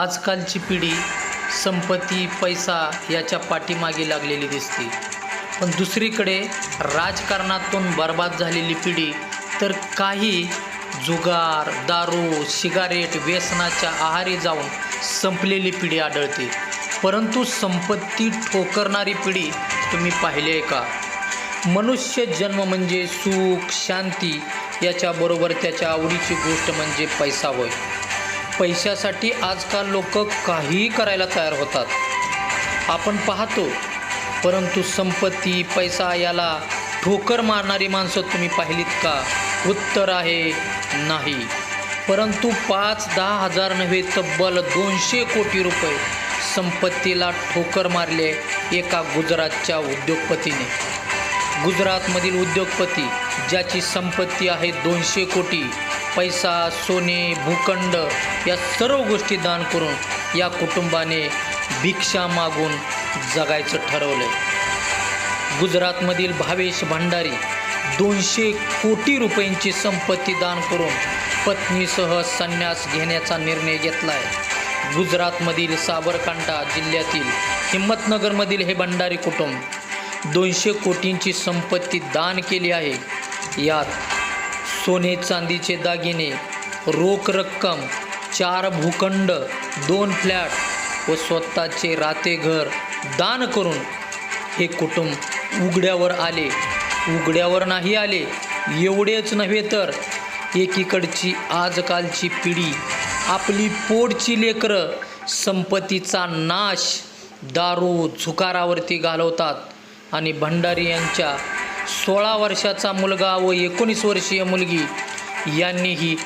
आजकालची पिढी संपत्ती पैसा याच्या पाठीमागे लागलेली दिसते. पण दुसरीकडे राजकारणातून बर्बाद झालेली पिढी तर काही जुगार दारू सिगारेट व्यसनाच्या आहारी जाऊन संपलेली पिढी आढळते. परंतु संपत्ती ठोकरणारी पिढी तुम्ही पाहिली आहे का? मनुष्य जन्म म्हणजे सुख शांती याच्याबरोबर त्याच्या आवडीची गोष्ट म्हणजे पैसा होय. पैशासाठी आजकाल लोक काहीही करायला तयार होतात. आपण पाहतो परंतु संपत्ती पैसा याला ठोकर मारणारी माणसं तुम्ही पाहिलीत का? उत्तर आहे नाही. परंतु पाच दहा हजार नव्हे तब्बल दोनशे कोटी रुपये संपत्तीला ठोकर मारले एका गुजरातच्या उद्योगपतीने. गुजरातमधील उद्योगपती ज्याची संपत्ती आहे दोनशे कोटी पैसा सोने भूखंड या सर्व गोष्टी दान करून या कुटुंबाने भिक्षा मागून जगायचं ठरवलं गुजरातमधील भावेश भंडारी दोनशे कोटी रुपयांची संपत्ती दान करून पत्नीसह संन्यास घेण्याचा निर्णय घेतला आहे गुजरातमधील साबरकांठा जिल्ह्यातील हिंमतनगरमधील हे भंडारी कुटुंब दोनशे कोटींची संपत्ती दान केली आहे. यात सोने चांदीचे दागिने रोख रक्कम चार भूखंड दोन फ्लॅट व स्वतःचे राते घर दान करून हे कुटुंब उघड्यावर आले. उघड्यावर नाही आले एवढेच नव्हे तर एकीकडची आजकालची पिढी आपली पोटची लेकरं संपत्तीचा नाश दारू झुकारावरती घालवतात. आणि भंडारी यांच्या सोळा वर्षाचा मुलगा व एकोणीस वर्षीय मुलगी यांनीही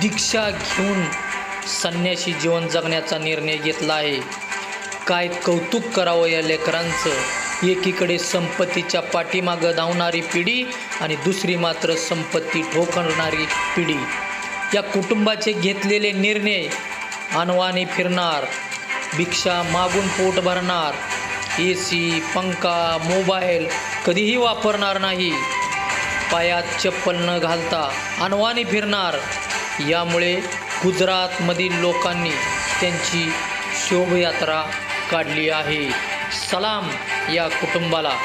दीक्षा घेऊन संन्यासी जीवन जगण्याचा निर्णय घेतला आहे. काय कौतुक करावं या लेकरांचं? एकीकडे संपत्तीच्या पाठीमागं धावणारी पिढी आणि दुसरी मात्र संपत्ती ठोकणारी पिढी. या कुटुंबाचे घेतलेले निर्णय अनवाणी फिरणार भिक्षा मागून पोट भरणार ए सी पंखा मोबाईल कधीही वापरणार नाही. पायात चप्पल न घालता अनवाणी फिरणार. यामुळे गुजरातमधील लोकांनी त्यांची शोभयात्रा काढली आहे. सलाम या कुटुंबाला.